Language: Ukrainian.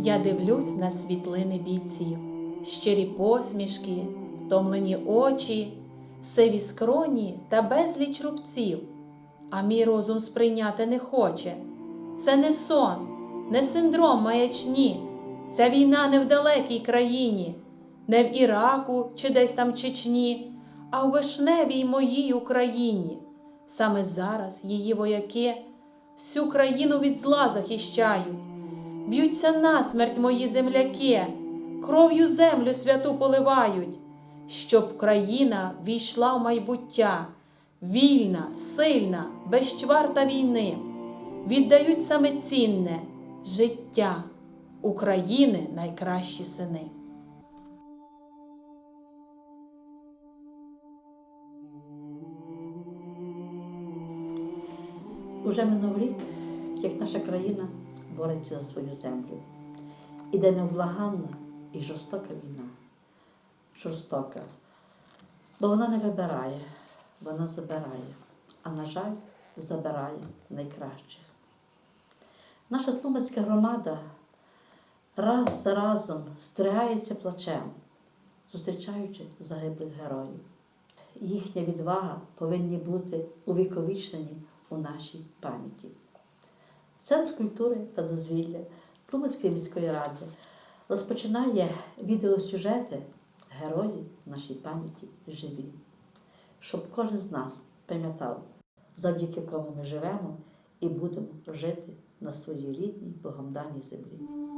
Я дивлюсь на світлини бійців, щирі посмішки, втомлені очі, сиві скроні та безліч рубців. А мій розум сприйняти не хоче. Це не сон, не синдром маячні, ця війна не в далекій країні, не в Іраку чи десь там Чечні, а в вишневій моїй Україні. Саме зараз її вояки всю країну від зла захищають. Б'ються насмерть мої земляки, кров'ю землю святу поливають, щоб країна війшла в майбуття, вільна, сильна, безчварта війни, віддають саме цінне життя. України найкращі сини. Уже минув рік, як наша країна бореться за свою землю. Іде невблаганна і жорстока війна. Жорстока. Бо вона не вибирає, вона забирає, а, на жаль, забирає найкращих. Наша тлумацька громада раз за разом стригається плачем, зустрічаючи загиблих героїв. Їхня відвага повинні бути увіковічнені у нашій пам'яті. Центр культури та дозвілля Тлумацької міської ради розпочинає відеосюжети Герої нашій пам'яті живі, щоб кожен з нас пам'ятав, завдяки кому ми живемо і будемо жити на своїй рідній богомданій землі.